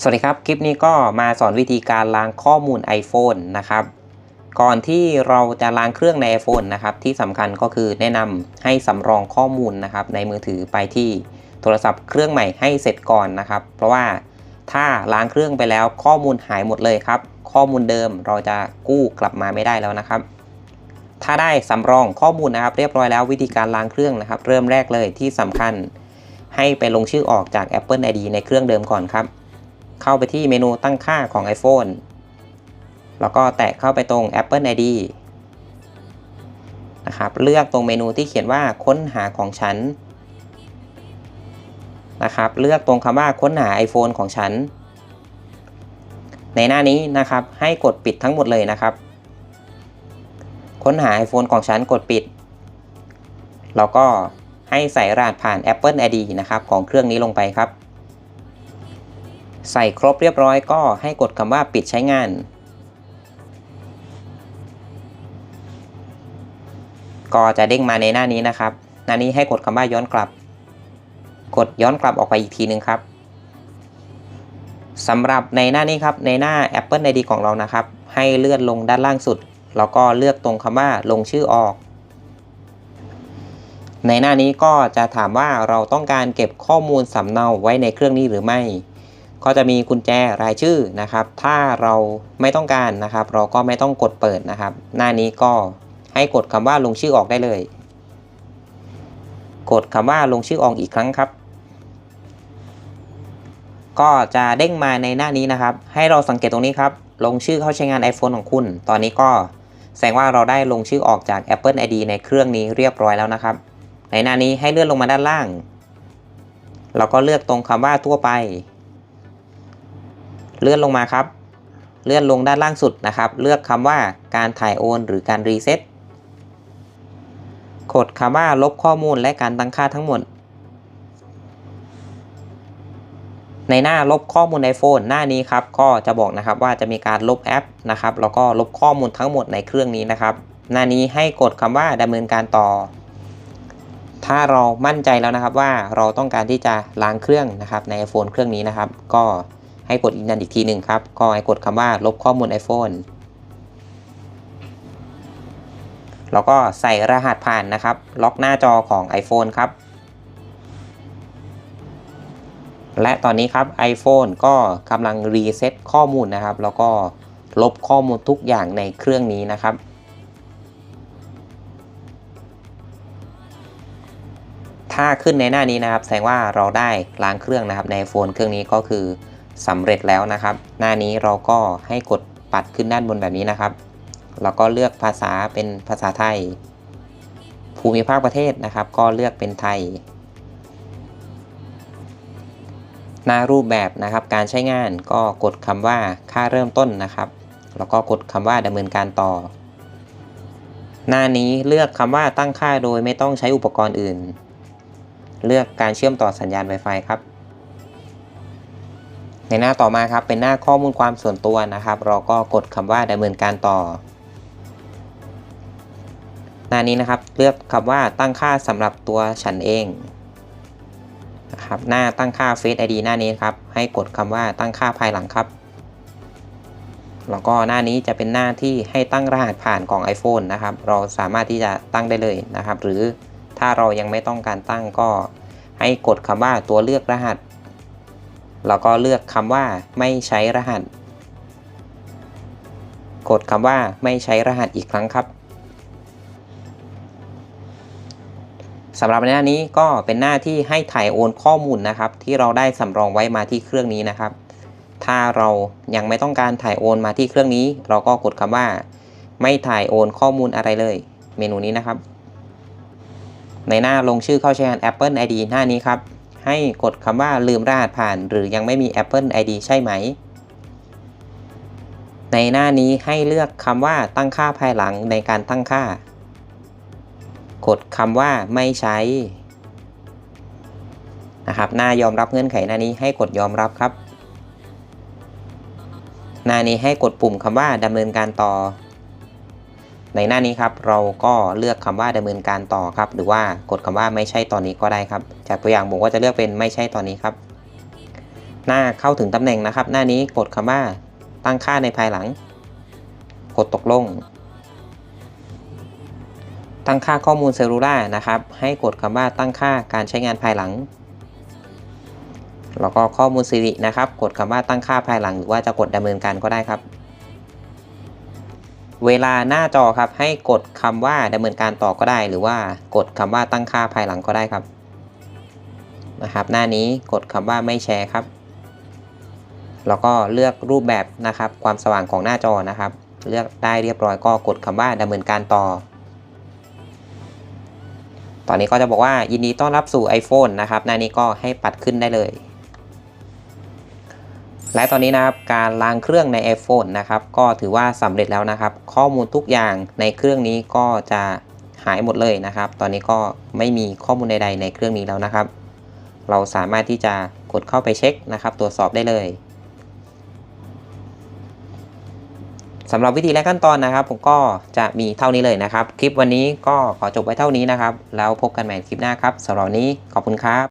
สวัสดีครับ คลิปนี้ก็มาสอนวิธีการล้างข้อมูล iPhone นะครับ ก่อนที่เราจะล้างเครื่องใน iPhone นะครับ ที่สำคัญก็คือแนะนำให้สำรองข้อมูลนะครับในมือถือไปที่โทรศัพท์เครื่องใหม่ให้เสร็จก่อนนะครับ เพราะว่าถ้าล้างเครื่องไปแล้วข้อมูลหายหมดเลยครับ ข้อมูลเดิมเราจะกู้กลับมาไม่ได้แล้วนะครับ ถ้าได้สำรองข้อมูลนะครับ เรียบร้อยแล้ววิธีการล้างเครื่องนะครับ เริ่มแรกเลยที่สำคัญให้ไปลงชื่อออกจาก Apple ID ในเครื่องเดิมก่อนครับ เข้าไปที่เมนูตั้งค่าของ iPhone แล้วก็แตะเข้าไปตรง Apple ID นะครับ เลือกตรงเมนูที่เขียนว่าค้นหาของฉันนะครับ เลือกตรงคำว่าค้นหา iPhone ของฉัน ในหน้านี้นะครับ ให้กดปิดทั้งหมดเลยนะครับ ค้นหา iPhone ของฉันกดปิด แล้วก็ให้ใส่รหัสผ่าน Apple ID นะครับ ของเครื่องนี้ลงไปครับ ใส่ครบเรียบร้อยก็ให้กดคำว่าปิดใช้งาน ก็จะเด้งมาในหน้านี้นะครับ หน้านี้ให้กดคำว่าย้อนกลับ กดย้อนกลับออกไปอีกทีหนึ่งครับสำหรับในหน้านี้ครับในหน้า Apple ID ของเรานะครับ ให้เลื่อนลงด้านล่างสุด แล้วก็เลือกตรงคำว่าลงชื่อออก ในหน้านี้ก็จะถามว่าเราต้องการเก็บข้อมูลสำเนาไว้ในเครื่องนี้หรือไม่ ก็จะมีกุญแจรายชื่อนะครับ ถ้าเราไม่ต้องการนะครับ เราก็ไม่ต้องกดเปิดนะครับ หน้านี้ก็ให้กดคำว่าลงชื่อออกได้เลย กดคำว่าลงชื่อออกอีกครั้งครับ ก็จะเด้งมาในหน้านี้นะครับ ให้เราสังเกตตรงนี้ครับ ลงชื่อเข้าใช้งาน iPhone ของคุณ ตอนนี้ก็แสดงว่าเราได้ลงชื่อออกจาก Apple ID ในเครื่องนี้เรียบร้อยแล้วนะครับ ในหน้านี้ให้เลื่อนลงมาด้านล่างแล้วก็เลือกตรงคำว่าทั่วไป เลื่อนลงมาครับ เลื่อนลงด้านล่างสุดนะครับ เลือกคำว่าการถ่ายโอน หรือการรีเซ็ตกดคำว่าลบข้อมูลและการตั้งค่าทั้งหมด ในหน้าลบข้อมูล iPhone หน้านี้ครับ ก็จะบอกนะครับว่าจะมีการลบแอปนะครับ แล้วก็ลบข้อมูลทั้งหมดในเครื่องนี้นะครับ หน้านี้ให้กดคำว่าดำเนินการต่อ ถ้าเรามั่นใจแล้วนะครับว่าเราต้องการที่จะล้างเครื่องนะครับใน iPhone เครื่องนี้นะครับ ก็ ให้กดยืนยันอีกทีหนึ่งครับ ก็ให้กดคำว่าลบข้อมูล iPhone แล้วก็ใส่รหัสผ่านนะครับ ล็อกหน้าจอของ iPhone ครับ และตอนนี้ครับ iPhone ก็กำลังรีเซ็ตข้อมูลนะครับ แล้วก็ลบข้อมูลทุกอย่างในเครื่องนี้นะครับถ้าขึ้นในหน้านี้นะครับ แสดงว่าเราได้ล้างเครื่องนะครับ ใน iPhone เครื่องนี้ก็คือ สำเร็จแล้วนะครับ หน้านี้เราก็ให้กดปัดขึ้นด้านบนแบบนี้นะครับ แล้วก็เลือกภาษาเป็นภาษาไทย ภูมิภาคประเทศนะครับ ก็เลือกเป็นไทย หน้ารูปแบบนะครับ การใช้งานก็กดคำว่าค่าเริ่มต้นนะครับ แล้วก็กดคำว่าดำเนินการต่อ หน้านี้เลือกคำว่าตั้งค่าโดยไม่ต้องใช้อุปกรณ์อื่น เลือกการเชื่อมต่อสัญญาณ Wi-Fi ครับ ในหน้าต่อมาครับเป็นหน้าข้อมูลความส่วนตัวนะครับ เราก็กดคำว่าดำเนินการต่อ หน้านี้นะครับเลือกคำว่าตั้งค่าสำหรับตัวฉันเองนะครับหน้าตั้งค่า Face ID หน้านี้ครับ ให้กดคำว่าตั้งค่าภายหลังครับ แล้วก็หน้านี้จะเป็นหน้าที่ให้ตั้งรหัสผ่านของ iPhone นะครับ เราสามารถที่จะตั้งได้เลยนะครับ หรือถ้าเรายังไม่ต้องการตั้งก็ให้กดคำว่าตัวเลือกรหัส แล้วก็เลือกคำว่าไม่ใช้รหัส กดคำว่าไม่ใช้รหัสอีกครั้งครับสำหรับหน้านี้ก็เป็นหน้าที่ให้ถ่ายโอนข้อมูลนะครับ ที่เราได้สำรองไว้มาที่เครื่องนี้นะครับ ถ้าเรายังไม่ต้องการถ่ายโอนมาที่เครื่องนี้ เราก็กดคำว่า ไม่ถ่ายโอนข้อมูลอะไรเลย เมนูนี้นะครับ ในหน้าลงชื่อเข้าใช้งาน Apple ID หน้านี้ครับ ให้กดคำว่าลืมรหัสผ่าน หรือยังไม่มี Apple ID ใช่ไหม ในหน้านี้ให้เลือกคำว่าตั้งค่าภายหลังในการตั้งค่า กดคำว่าไม่ใช้นะครับหน้ายอมรับเงื่อนไขหน้านี้ให้กดยอมรับครับ หน้านี้ให้กดปุ่มคำว่าดำเนินการต่อ ในหน้านี้ครับเราก็เลือกคำว่าดำเนินการต่อครับ หรือว่ากดคำว่าไม่ใช่ตอนนี้ก็ได้ครับ จากตัวอย่างผมก็จะเลือกเป็นไม่ใช่ตอนนี้ครับ หน้าเข้าถึงตำแหน่งนะครับ หน้านี้กดคำว่าตั้งค่าในภายหลัง กดตกลง ตั้งค่าข้อมูลเซลลูล่านะครับ ให้กดคำว่าตั้งค่าการใช้งานภายหลังแล้วก็ข้อมูลสิรินะครับ กดคำว่าตั้งค่าภายหลัง หรือว่าจะกดดำเนินการก็ได้ครับ เวลาหน้าจอครับให้กดคำว่าดำเนินการต่อก็ได้ หรือว่ากดคำว่าตั้งค่าภายหลังก็ได้ครับนะครับ หน้านี้กดคำว่าไม่แชร์ครับ แล้วก็เลือกรูปแบบนะครับ ความสว่างของหน้าจอนะครับ เลือกได้เรียบร้อยก็กดคำว่าดำเนินการต่อ ตอนนี้ก็จะบอกว่ายินดีต้อนรับสู่ iPhone นะครับ หน้านี้ก็ให้ปัดขึ้นได้เลย และตอนนี้นะครับการล้างเครื่องใน iPhone นะครับก็ถือว่าสำเร็จแล้วนะครับ ข้อมูลทุกอย่างในเครื่องนี้ก็จะหายหมดเลยนะครับ ตอนนี้ก็ไม่มีข้อมูลใดๆในเครื่องนี้แล้วนะครับ เราสามารถที่จะกดเข้าไปเช็คนะครับ ตรวจสอบได้เลยสำหรับวิธีและขั้นตอนนะครับ ผมก็จะมีเท่านี้เลยนะครับ คลิปวันนี้ก็ขอจบไว้เท่านี้นะครับ แล้วพบกันใหม่คลิปหน้าครับสำหรับนี้ขอบคุณครับ